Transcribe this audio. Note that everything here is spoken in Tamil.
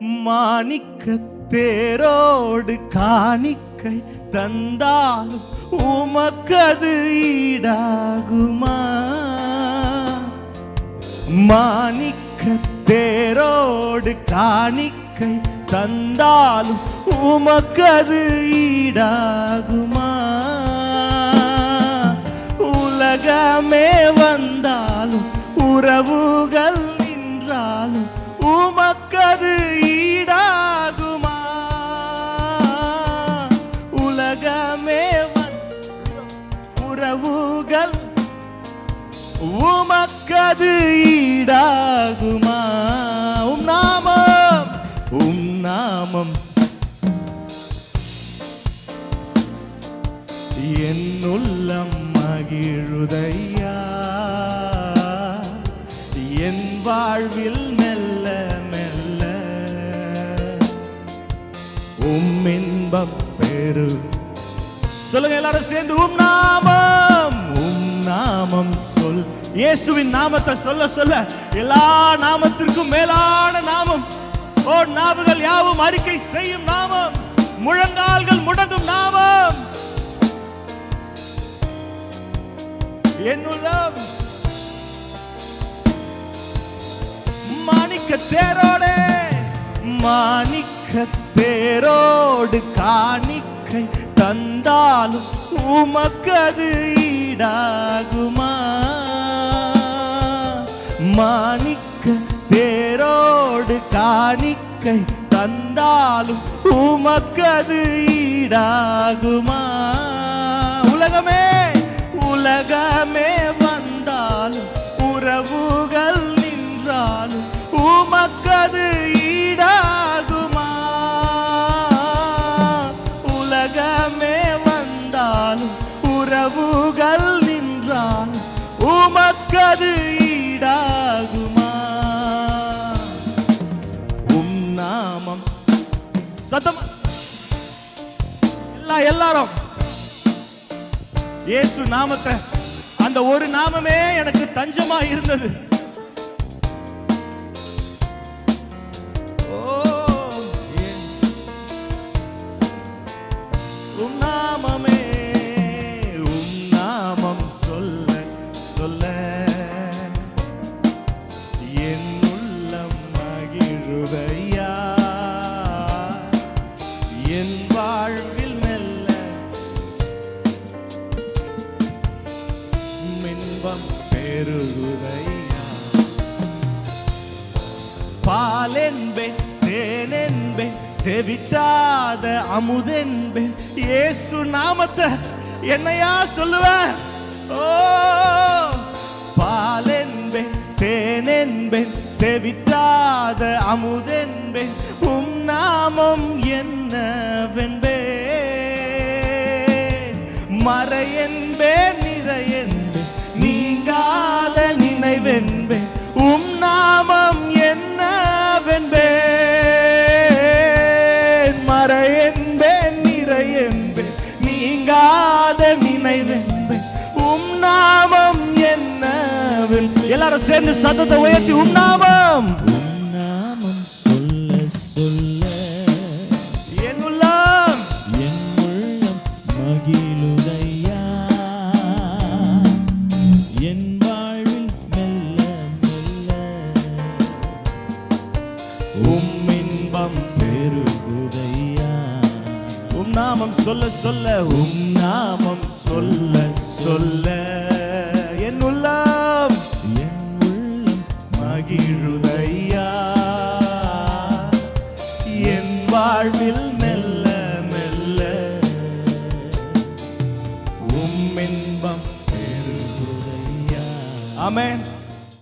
மாணிக்க தேரோடு காணிக்கை தந்தாலும் உமக்கது ஈடாகுமா? மாணிக்க தேரோடு காணிக்கை தந்தாலும் உமக்கது ஈடாகுமா? உலகமே வந்தாலும் உறவு உமக்கது ஈடாகுமா? உம் நாமம் உம் நாமம். என் உள்ளம் மகிழுதையா? என் வாழ்வில் மெல்ல மெல்ல. உம் இன்பம் பெரு. சொல்லுங்க எல்லாரும் சேர்ந்து உம் நாமம். இயேசுவின் நாமத்தை சொல்ல சொல்ல எல்லா நாமத்திற்கும் மேலான நாமம். ஓ நாவுகள் யாவும் அறிக்கை செய்யும் நாமம். முழங்கால்கள் முடங்கும் நாமம். என்னுள்ளம். மாணிக்க தேரோடே மாணிக்க தேரோடு காணிக்கை தந்தாலும் உமக்கது ஈடாகுமா? மாணிக்க தேரோடு காணிக்கை தந்தாலும் உமக்கது ஈடாகுமா? உலகமே உலகமே வந்தாலும் உறவுகள் நின்றாலும் உமக்கது ஈடாகுமா? உலகமே வந்தாலும் உறவுகள் நின்றாலும் உமக்கது எல்லாரும். இயேசு நாமத்தை அந்த ஒரு நாமமே எனக்கு தஞ்சமா இருந்தது. பெருகுதையா? பாலென்பேன் தேனென்பேன் தெவிட்டாத அமுதென்பேன். இயேசு நாமத்தை என்னையா சொல்லுவ? ஓ பாலென்பேன் தேனென்பேன் தெவிட்டாத அமுதென்பேன். உம் நாமம் என்னவென்பே மறையென்பேன் நிறையென்பேன் எல்லாரும் சேர்ந்து சத்தத்தை உயர்த்தி நாமம். நாமம் சொல்ல சொல்ல. என் உள்ளம். என் உள்ளம் மகிழுதையா? என் வாழ்வில் மெல்ல மெல்ல. உம் இன்பம் பெருகுதையா? உம் நாமம் சொல்ல சொல்ல. உம் நாமம் சொல்ல சொல்ல. என் உள்ளம். மகிழுதையா என் வாழ்வில் மெல்ல மெல்ல உம் இன்பம் பெருகுதையா? ஆமென்.